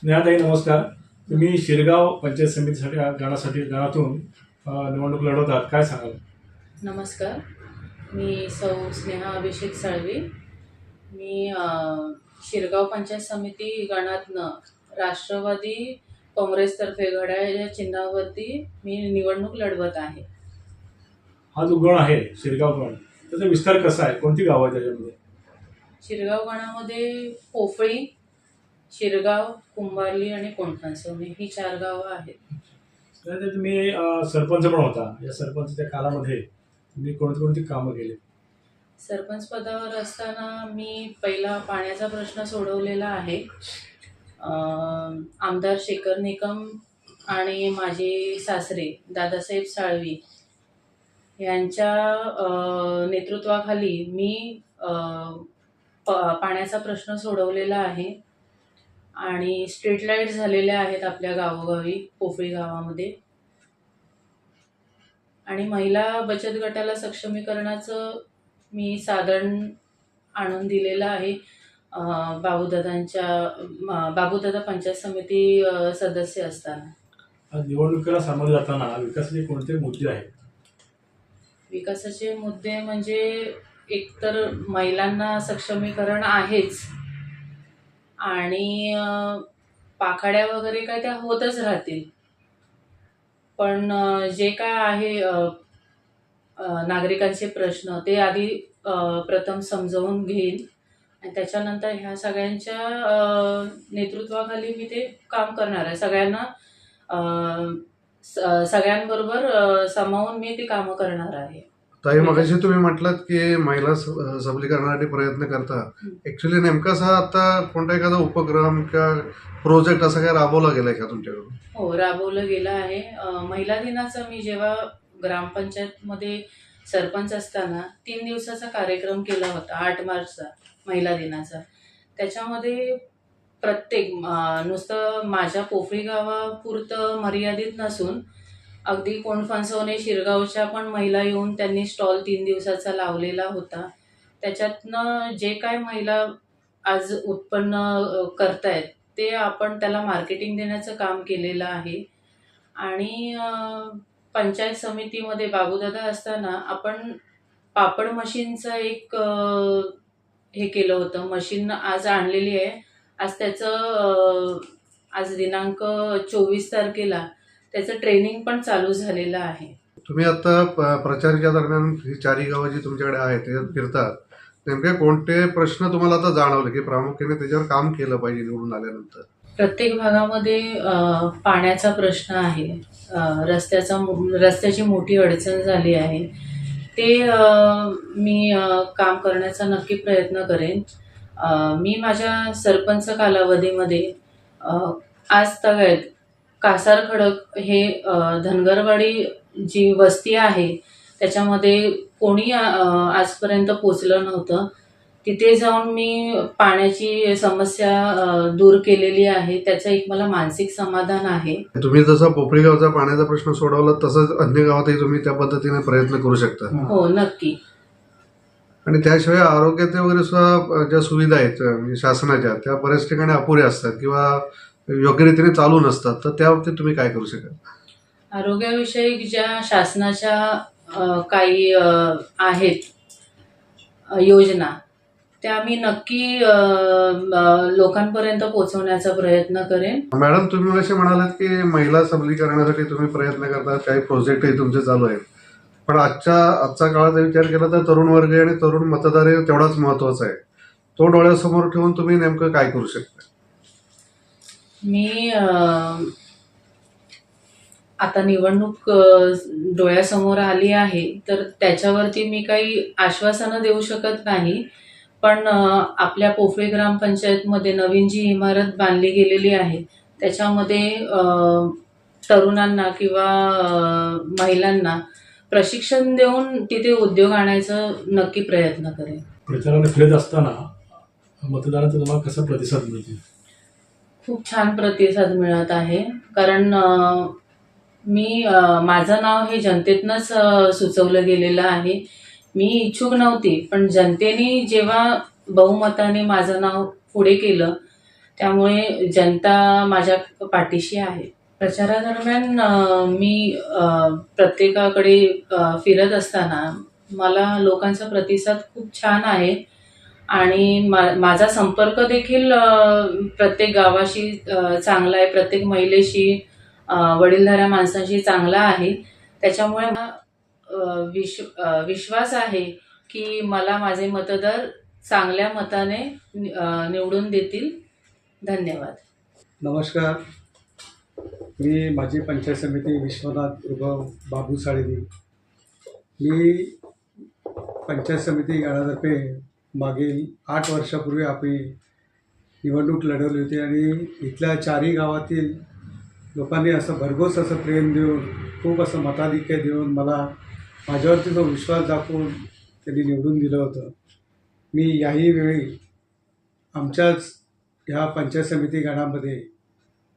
स्नेहाताई नमस्कार. तुम्ही शिरगाव पंचायत समितीसाठी गाण्यासाठी गाण्यातून अ, निवडणूक लढवतात. काय सांगाल? नमस्कार. मी सौ स्नेहा अभिषेक साळवी. मी शिरगाव पंचायत समिती गणातनं राष्ट्रवादी काँग्रेसतर्फे घड्याळ या चिन्हावरती मी निवडणूक लढवत आहे. हा जो गण आहे शिरगाव गण त्याचा विस्तार कसा आहे? कोणती गावं आहे त्याच्यामध्ये? शिरगाव गणामध्ये पोफळी शिरगाव कुंभारली आणि कोंढाणसवणे ही चार गावं आहेत. त्यानंतर तुम्ही अ, सरपंच पण होता. या सरपंचच्या कालामध्ये तुम्ही कोणती कोणती कामं केली? सरपंच पदावर असताना मी पहिला पाण्याचा प्रश्न सोडवलेला आहे. अं, आमदार शेखर निकम आणि माझे सासरे दादासाहेब साळवी यांच्या अं, नेतृत्वाखाली मी अं, प- पाण्याचा प्रश्न सोडवलेला आहे. आणि स्ट्रीट लाइट झालेल्या आहेत आपल्या गावोगावी पोफळी गावामध्ये. आणि महिला बचत गटाला सक्षमीकरणाचं मी साधन आणून दिलेलं आहे. बाबूदादांच्या बाबूदादा पंचायत समिती सदस्य असताना. निवडणुकीला सामोरे जाताना विकासाचे कोणते मुद्दे आहेत? विकासाचे मुद्दे म्हणजे एकतर महिलांना सक्षमीकरण आहेच. आणि पाखाड्या वगैरे काय त्या होतच राहतील. पण जे काय आहे नागरिकांचे प्रश्न ते आधी प्रथम समजावून घेईन. आणि त्याच्यानंतर ह्या सगळ्यांच्या नेतृत्वाखाली मी ते काम करणार आहे. सगळ्यांना सगळ्यांबरोबर सामावून मी ती कामं करणार आहे. ताई मगाशी तुम्ही म्हटलात की महिला स- सबलीकरणासाठी प्रयत्न करता. ऍक्च्युली नेमका असा आता कोणता एखादा उपक्रम किंवा प्रोजेक्ट असा काय राबवला गेलाय का तुमच्याकडून? हो राबवलं गेलं आहे. अं, महिला दिनाचं मी जेव्हा ग्रामपंचायतमध्ये सरपंच असताना तीन दिवसाचा कार्यक्रम केला होता आठ मार्चचा महिला दिनाचा. त्याच्यामध्ये प्रत्येक अं, नुसतं माझ्या पोफळी गावापुरतं मर्यादित नसून अगदी कोणफणसवणे शिरगावच्या पण महिला येऊन त्यांनी स्टॉल तीन दिवसाचा लावलेला होता. त्याच्यातनं जे काय महिला आज उत्पन्न करत करतायत ते आपण त्याला मार्केटिंग देण्याचं काम केलेलं आहे. आणि पंचायत समितीमध्ये बाबूदादा असताना आपण पापड मशीनचं एक हे केलं होतं. मशीन आज आणलेली आहे. आज त्याचं आज दिनांक चोवीस तारखेला त्याचं ट्रेनिंग पण चालू झालेलं आहे. तुम्ही आता प्रचाराच्या दरम्यान ही चारही गावं जी तुमच्याकडे आहेत त्याच्यात फिरतात. नेमके कोणते प्रश्न तुम्हाला आता जाणवले की प्रामुख्याने त्याच्यावर काम केलं पाहिजे निवडून आल्यानंतर? प्रत्येक भागामध्ये पाण्याचा प्रश्न आहे. रस्त्याचा रस्त्याची मोठी अडचण झाली आहे. ते मी काम करण्याचा नक्की प्रयत्न करेन. मी माझ्या सरपंच कालावधीमध्ये आज तगायत कासार खडक हे धनगरवाडी जी वस्ती आहे त्याच्यामध्ये कोणी आजपर्यंत पोचलं नव्हतं. तिथे जाऊन मी पाण्याची समस्या दूर केलेली आहे. त्याचं एक मला मानसिक समाधान आहे. तुम्ही जसा पोपळी गावचा पाण्याचा प्रश्न सोडवला तसंच अन्य गावातही तुम्ही त्या पद्धतीने प्रयत्न करू शकता. हो. नक्की. आणि त्याशिवाय आरोग्याच्या वगैरे सुद्धा ज्या सुविधा आहेत म्हणजे शासनाच्या त्या बऱ्याच ठिकाणी अपुऱ्या असतात. किंवा योग्य रीतीने चालू नसतात तर त्या बाबतीत तुम्ही काय करू शकाल? आरोग्याविषयक ज्या शासनाच्या अ, काही अ, आहेत अ, योजना त्या मी नक्की अ, अ, लोकांपर्यंत पोहोचवण्याचा प्रयत्न करेन. मॅडम तुम्ही असे म्हणालात की महिला सबलीकरणासाठी तुम्ही प्रयत्न करता काही प्रोजेक्टही तुमचे चालू आहेत. पण आजच्या आजचा काळाचा विचार केला तर तरुण वर्ग आणि तरुण मतदार हे तेवढाच महत्त्वाचा आहे. तो डोळ्यासमोर ठेवून तुम्ही नेमकं काय करू शकता? मी आता निवडणूक डोळ्यासमोर आली आहे तर त्याच्यावरती मी काही आश्वासनं देऊ शकत नाही. पण आपल्या पोफळे ग्रामपंचायतमध्ये नवीन जी इमारत बांधली गेलेली आहे त्याच्यामध्ये तरुणांना किंवा महिलांना प्रशिक्षण देऊन तिथे उद्योग आणायचं नक्की प्रयत्न करेन. प्रचाराने फिरत असताना मतदारांचा तुम्हाला कसा प्रतिसाद मिळतो खूप छान प्रतिसाद मिळत आहे. कारण मी माझं नाव हे जनतेतनंच सुचवलं गेलेलं आहे. मी इच्छुक नव्हती पण जनतेने जेव्हा बहुमताने माझं नाव पुढे केलं त्यामुळे जनता माझ्या पाठीशी आहे. प्रचारादरम्यान मी प्रत्येकाकडे फिरत असताना मला लोकांचा प्रतिसाद खूप छान आहे. आणि मा माझा संपर्क देखील प्रत्येक गावाशी चांगला आहे. प्रत्येक महिलेशी वडीलधाऱ्या माणसाशी चांगला आहे. त्याच्यामुळे मला विश विश्व विश्वास आहे की मला माझे मतदार चांगल्या मताने निवडून देतील. धन्यवाद. नमस्कार. मी माझी पंचायत समिती विश्वनाथ उर्भव बाबू साळेदी मी पंचायत समिती गाण्यातर्फे मागील आठ वर्षापूर्वी आपली निवडणूक लढवली होती आणि इथल्या चारही गावातील लोकांनी असं भरघोस असं प्रेम देऊन खूप असं मताधिक्य देऊन मला माझ्यावरती जो विश्वास दाखवून त्यांनी निवडून दिलं होतं. मी याही वेळी आमच्याच ह्या पंचायत समिती गणामध्ये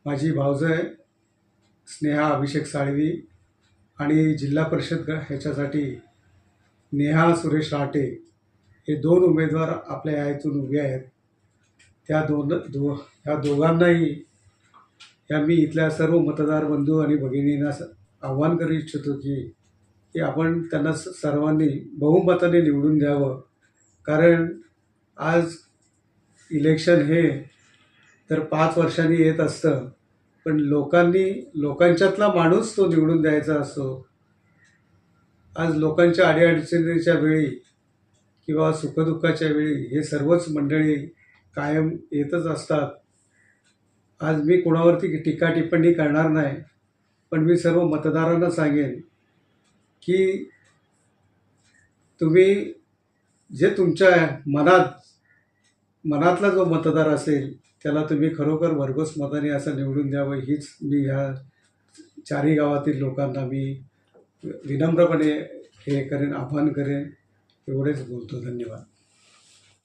माझी भावजय स्नेहा अभिषेक साळवी आणि जिल्हा परिषद ग ह्याच्यासाठी नेहा सुरेश राटे हे दोन उमेदवार आपल्या या इथून उभे आहेत. त्या दोन दो ह्या दोघांनाही या मी इथल्या सर्व मतदार बंधू आणि भगिनींना आव्हान करू इच्छितो की की आपण त्यांना स- सर्वांनी बहुमताने निवडून द्यावं. कारण आज इलेक्शन हे तर पाच वर्षांनी येत असतं. पण लोकांनी लोकांच्यातला माणूस तो निवडून द्यायचा असतो. आज लोकांच्या अडीअडचणीच्या वेळी किंवा सुखदुःखाच्या वेळी हे सर्वच मंडळी कायम येतच असतात. आज मी कोणावरती टीका टिप्पणी करणार नाही पण मी सर्व मतदारांना सांगेन की तुम्ही जे तुमच्या मनात मनातला जो मतदार असेल त्याला तुम्ही खरोखर भरघोस मताने असं निवडून द्यावं हीच मी ह्या चारही गावातील लोकांना मी विनम्रपणे हे करेन आव्हान करेन. एवढेच बोलतो. धन्यवाद.